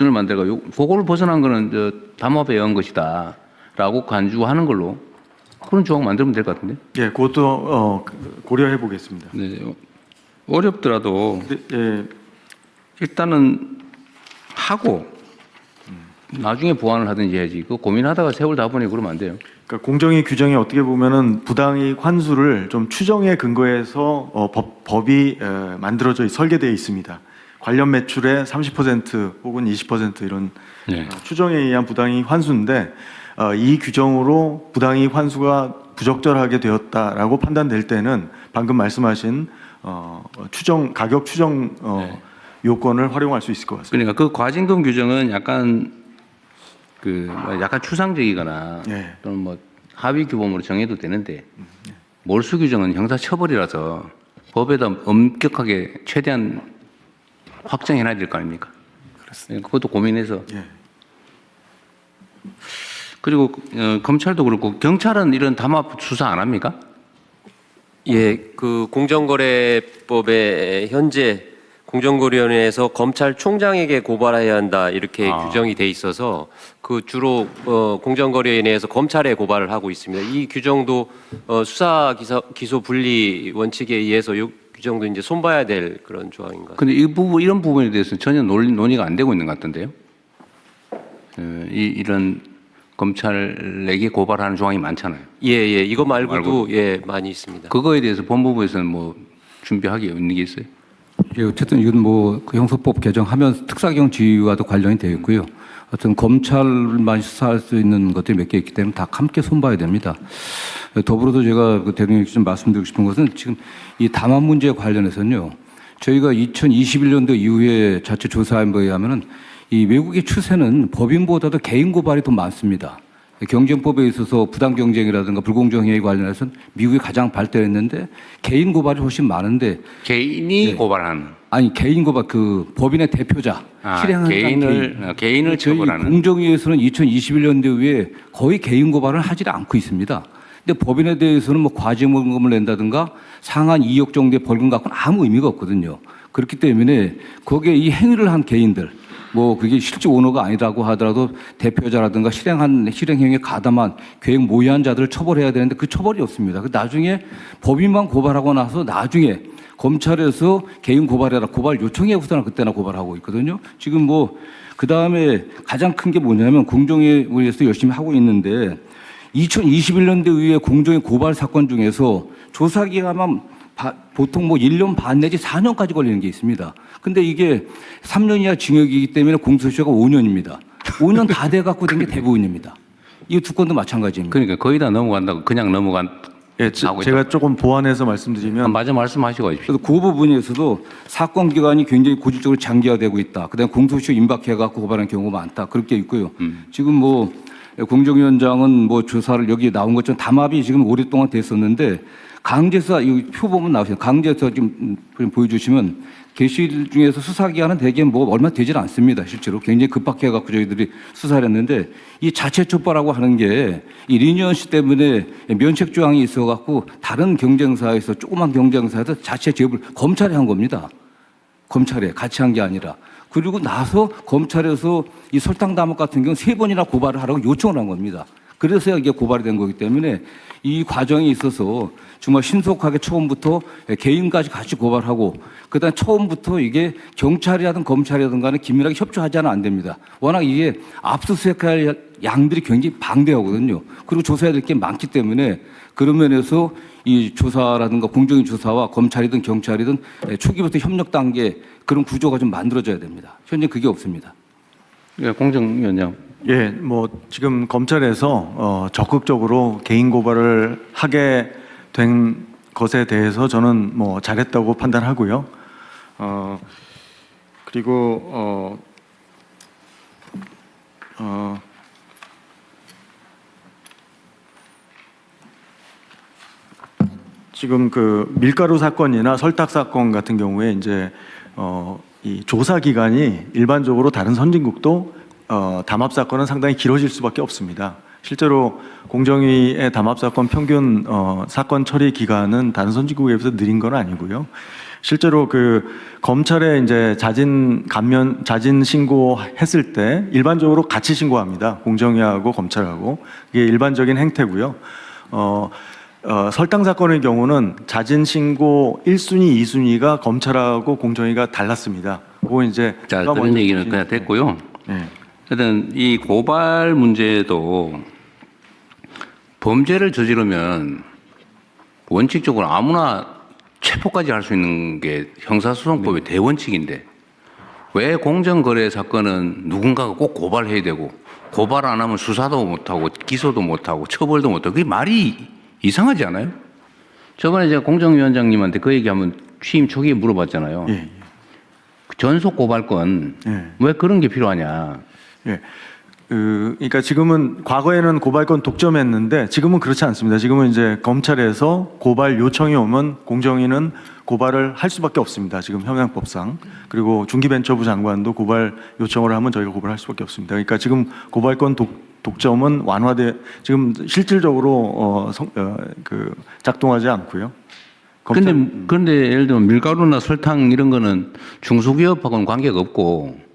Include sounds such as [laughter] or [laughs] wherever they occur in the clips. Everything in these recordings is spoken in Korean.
을 만들고 요- 그거를 벗어난 거는 저 담합에 의한 것이다 라고 간주하는 걸로 그런 조항 만들면 될 것 같은데. 예, 그것도 어, 고려해 보겠습니다. 네, 어렵더라도 네, 예, 일단은 하고 나중에 보완을 하든지 해야지. 그 고민하다가 세월 다 보니 그러면 안 돼요. 그러니까 공정위 규정이 어떻게 보면은 부당이익 환수를 좀 추정에 근거해서 어, 법, 법이 에, 만들어져 있- 설계되어 있습니다. 관련 매출의 30% 혹은 20% 이런 네. 어, 추정에 의한 부당이익 환수인데 어, 이 규정으로 부당이익 환수가 부적절하게 되었다라고 판단될 때는 방금 말씀하신 어, 추정 가격 추정 어, 네. 요건을 활용할 수 있을 것 같습니다. 그러니까 그 과징금 규정은 약간 그 약간 추상적이거나 예. 또는 뭐 합의 규범으로 정해도 되는데 몰수 규정은 형사 처벌이라서 법에다 엄격하게 최대한 확정해놔야 될 거 아닙니까? 그렇습니다. 그것도 고민해서 예. 그리고 어, 검찰도 그렇고 경찰은 이런 담합 수사 안 합니까? 예, 그 공정거래법에 현재 공정거래위원회에서 검찰총장에게 고발해야 한다 이렇게 아. 규정이 돼 있어서 그 주로 어, 공정거래위원회에서 검찰에 고발을 하고 있습니다. 이 규정도 어, 수사 기소, 기소 분리 원칙에 의해서 이 규정도 이제 손봐야 될 그런 조항인 것 같습니다. 근데 이 부분 이런 부분에 대해서 전혀 논의, 논의가 안 되고 있는 것 같던데요. 어, 이 이런 검찰에게 고발하는 조항이 많잖아요. 예, 예, 이거 말고도 말고. 예 많이 있습니다. 그거에 대해서 법무부에서는 뭐 준비하기 있는 게 있어요. 예, 어쨌든 이건 뭐 그 형사법 개정하면 특사경 지휘와도 관련이 되어 있고요. 어떤 검찰만 수사할 수 있는 것들이 몇 개 있기 때문에 다 함께 손봐야 됩니다. 더불어서 제가 그 대통령께 좀 말씀드리고 싶은 것은 지금 이 담합 문제에 관련해서는요. 저희가 2021년도 이후에 자체 조사한 거에 의하면은 이 외국의 추세는 법인보다도 개인 고발이 더 많습니다. 경쟁법에 있어서 부당 경쟁이라든가 불공정 행위에 관련해서는 미국이 가장 발달했는데 개인 고발이 훨씬 많은데 개인이 네. 고발하는 아니 개인 고발 그 법인의 대표자 아, 실행하는 개인을 개인. 어, 개인을 저희 처벌하는 공정위에서는 2021년도 이후에 거의 개인 고발을 하지 않고 있습니다. 근데 법인에 대해서는 뭐 과징금을 낸다든가 상한 2억 정도의 벌금 갖고는 아무 의미가 없거든요. 그렇기 때문에 거기에 이 행위를 한 개인들 뭐 그게 실제 오너가 아니라고 하더라도 대표자라든가 실행한 실행 행위에 가담한 계획 모의한 자들을 처벌해야 되는데 그 처벌이 없습니다. 그 나중에 법인만 고발하고 나서 나중에 검찰에서 개인 고발해라 고발 요청해 우선은 그때나 고발하고 있거든요. 지금 뭐 그 다음에 가장 큰 게 뭐냐면 공정위에서 열심히 하고 있는데 2021년도 이후에 공정위 고발 사건 중에서 조사 기간만 바- 보통 뭐 1년 반 내지 4년까지 걸리는 게 있습니다. 근데 이게 3년 이하 징역이기 때문에 공소시효가 5년입니다. 5년 다 돼 갖고 된 게 대부분입니다. 이 두 건도 마찬가지입니다. 그러니까 거의 다 넘어간다고 그냥 넘어간 예, 제- 하고 제가 조금 보완해서 말씀드리면 아, 마저 말씀하시고. 그래서 그 부분에서도 사건 기간이 굉장히 고질적으로 장기화되고 있다. 그다음에 공소시효 임박해 갖고 고발한 경우가 많다. 그렇게 있고요. 지금 뭐 공정위원장은 뭐 조사를 여기 나온 것처럼 담합이 지금 오랫동안 됐었는데 강제수사 이 표 보면 나오시죠. 강제수사 지금 음, 보여주시면 게시일 중에서 수사 기간은 대개 뭐 얼마 되질 않습니다. 실제로 굉장히 급박해 갖고 저희들이 수사를 했는데 이 자체 촉발하고 하는 게 이 리니언시 때문에 면책 조항이 있어 갖고 다른 경쟁사에서 조그만 경쟁사에서 자체 제업을 검찰이 한 겁니다. 검찰에 같이 한 게 아니라 그리고 나서 검찰에서 이 설탕 담합 같은 경우 세 번이나 고발을 하라고 요청을 한 겁니다. 그래서 이게 고발이 된 거기 때문에 이 과정이 있어서 정말 신속하게 처음부터 개인까지 같이 고발하고 그다음 처음부터 이게 경찰이라든 검찰이라든 간에 긴밀하게 협조하지 않으면 안 됩니다. 워낙 이게 압수수색할 양들이 굉장히 방대하거든요. 그리고 조사해야 될 게 많기 때문에 그런 면에서 이 조사라든가 공정위 조사와 검찰이든 경찰이든 초기부터 협력 단계 그런 구조가 좀 만들어져야 됩니다. 현재 그게 없습니다. 예, 공정위원장. 예, 뭐 지금 검찰에서 어, 적극적으로 개인 고발을 하게 된 것에 대해서 저는 뭐 잘했다고 판단하고요. 어, 그리고 어, 어, 지금 그 밀가루 사건이나 설탕 사건 같은 경우에 이제 어, 이 조사 기간이 일반적으로 다른 선진국도 어, 담합 사건은 상당히 길어질 수밖에 없습니다. 실제로 공정위의 담합 사건 평균 어, 사건 처리 기간은 다른 선진국에 비해서 느린 건 아니고요. 실제로 그 검찰에 이제 자진 감면 자진 신고했을 때 일반적으로 같이 신고합니다. 공정위하고 검찰하고 이게 일반적인 행태고요. 어, 어, 설당 사건의 경우는 자진 신고 1순위, 2순위가 검찰하고 공정위가 달랐습니다. 그거 이제 자, 그런 얘기는 그냥 됐고요. 네. 하여튼 이 고발 문제도 범죄를 저지르면 원칙적으로 아무나 체포까지 할 수 있는 게 형사소송법의 대원칙인데 왜 공정거래 사건은 누군가가 꼭 고발해야 되고 고발 안 하면 수사도 못하고 기소도 못하고 처벌도 못하고 그게 말이 이상하지 않아요? 저번에 제가 공정위원장님한테 그 얘기하면 취임 초기에 물어봤잖아요. 예, 전속 고발권 예. 왜 그런 게 필요하냐? 예. 그, 그러니까 지금은 과거에는 고발권 독점했는데 지금은 그렇지 않습니다. 지금은 이제 검찰에서 고발 요청이 오면 공정위는 고발을 할 수밖에 없습니다. 지금 형량법상 그리고 중기벤처부 장관도 고발 요청을 하면 저희가 고발할 수밖에 없습니다. 그러니까 지금 고발권 독, 독점은 완화돼 지금 실질적으로 어, 성, 어, 그 작동하지 않고요. 검찰- 근데 그런데 예를 들면 밀가루나 설탕 이런 거는 중소기업하고는 관계가 없고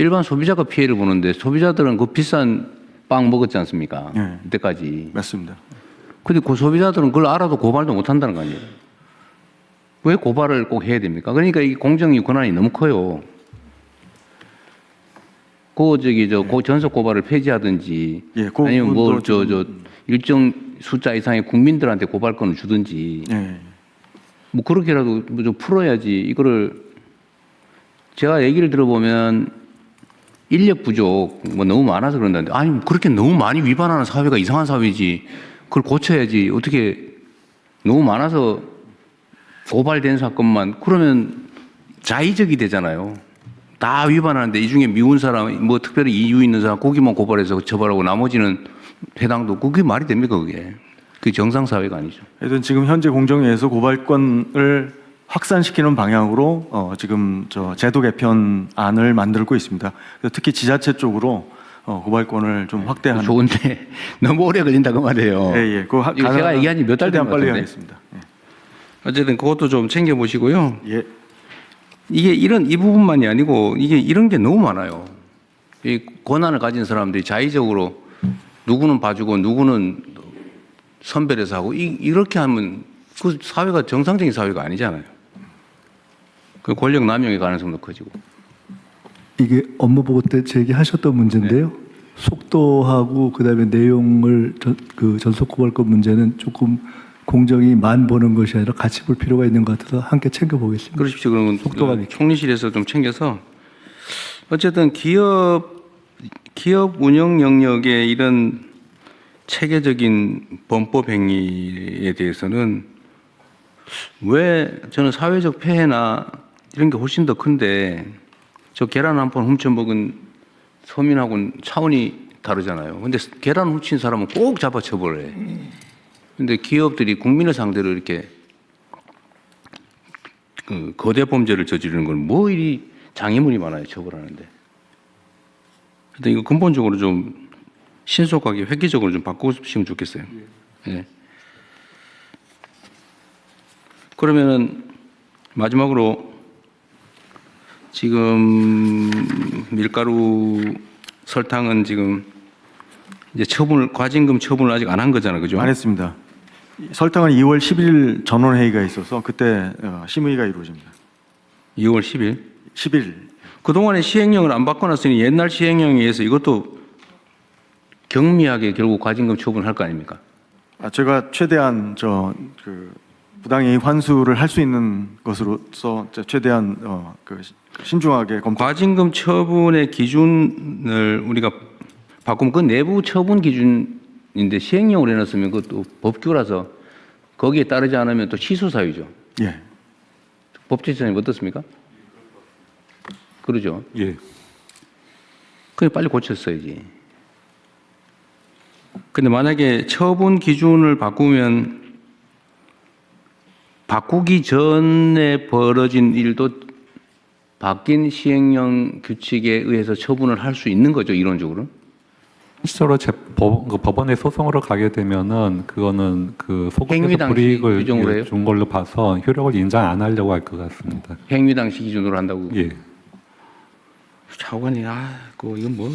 일반 소비자가 피해를 보는데 소비자들은 그 비싼 빵 먹었지 않습니까? 예. 이때까지. 맞습니다. 근데 그 소비자들은 그걸 알아도 고발도 못 한다는 거 아니에요? 왜 고발을 꼭 해야 됩니까? 그러니까 이 공정위 권한이 너무 커요. 그 저기 저 고- 전속 고발을 폐지하든지 예, 그 아니면 뭐 부분도 저저 일정 숫자 이상의 국민들한테 고발권을 주든지 예. 뭐 그렇게라도 뭐좀 풀어야지 이거를 제가 얘기를 들어보면 인력 부족 뭐 너무 많아서 그런다는데 아니 뭐 그렇게 너무 많이 위반하는 사회가 이상한 사회지 그걸 고쳐야지 어떻게 너무 많아서 고발된 사건만 그러면 자의적이 되잖아요. 다 위반하는데 이 중에 미운 사람 뭐 특별히 이유 있는 사람 거기만 고발해서 처벌하고 나머지는 해당도 그게 말이 됩니까 그게 그게 정상 사회가 아니죠. 하여튼 지금 현재 공정위에서 고발권을 확산시키는 방향으로 어, 지금 저 제도 개편안을 만들고 있습니다. 그래서 특히 지자체 쪽으로 어, 고발권을 좀 확대하는. 좋은데 [laughs] 너무 오래 걸린다 그 말이에요. 예, 예. 이거 제가 얘기한 지 몇달 된 것 빨리 같은데. 하겠습니다. 어쨌든 그것도 좀 챙겨 보시고요. 예. 예. 이게 이런 이 부분만이 아니고 이게 이런 게 너무 많아요. 이 권한을 가진 사람들이 자의적으로 누구는 봐주고 누구는 선별해서 하고 이, 이렇게 하면 그 사회가 정상적인 사회가 아니잖아요. 그 권력 남용의 가능성도 커지고. 이게 업무 보고 때 제기하셨던 문제인데요. 속도하고 그다음에 내용을 전, 그 전속 고발권 문제는 조금 공정이 만 보는 것이 아니라 같이 볼 필요가 있는 것 같아서 함께 챙겨 보겠습니다. 그러십시오. 그러면 속도가 그 총리실에서 좀 챙겨서 어쨌든 기업 기업 운영 영역의 이런 체계적인 범법 행위에 대해서는 왜 저는 사회적 폐해나 이런 게 훨씬 더 큰데 저 계란 한판 훔쳐 먹은 서민하고는 차원이 다르잖아요. 근데 계란 훔친 사람은 꼭 잡아 처벌해. 근데 기업들이 국민을 상대로 이렇게 그 거대 범죄를 저지르는 건 뭐 이리 장애물이 많아요 처벌하는데. 근데 이거 근본적으로 좀 신속하게 획기적으로 좀 바꾸시면 좋겠어요. 예. 그러면은 마지막으로 지금 밀가루 설탕은 지금 이제 처분을 과징금 처분을 아직 안 한 거잖아요, 그죠? 안 했습니다. 설탕은 2월 11일 전원 회의가 있어서 그때 어, 심의가 이루어집니다. 2월 10일. 10일. 그동안에 시행령을 안 바꿔놨으니 옛날 시행령에 의해서 이것도 경미하게 결국 과징금 처분할 거 아닙니까? 아, 제가 최대한 저그 부당이익 환수를 할 수 있는 것으로서 저 최대한 어, 그 시- 신중하게 검토. 과징금 처분의 기준을 우리가 바꾸면 그 내부 처분 기준인데 시행령으로 해놨으면 그것도 법규라서 거기에 따르지 않으면 또 취소 사유죠. 예. 법제처장님 어떻습니까? 그러죠. 예. 그게 빨리 고쳤어야지. 근데 만약에 처분 기준을 바꾸면 바꾸기 전에 벌어진 일도 바뀐 시행령 규칙에 의해서 처분을 할 수 있는 거죠, 이론적으로. 실제로 재, 법, 그 법원의 소송으로 가게 되면은 그거는 그 소급에서 불이익을 해요? 준 걸로 봐서 효력을 인정 안 하려고 할 것 같습니다. 행위 당시 기준으로 한다고. 예. 차관이 아그 이건 뭐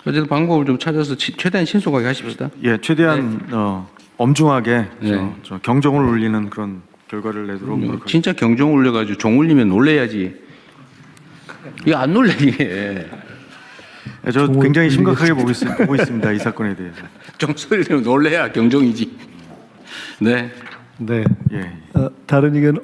어쨌든 방법을 좀 찾아서 치- 최대한 신속하게 하십시다. 예, 최대한 어, 엄중하게 저, 네. 저 경종을 울리는 그런 결과를 내도록 노력하겠습니다. 진짜 경종 울려가지고 종 울리면 놀래야지. 이거 안 놀래 이게. 예, 저 종을 굉장히. 심각하게 보고, 있, 보고 있습니다. 이 사건에 대해서. [laughs] 종 소리면 놀래야 경종이지. 네. 네. 예. 어, 다른 의견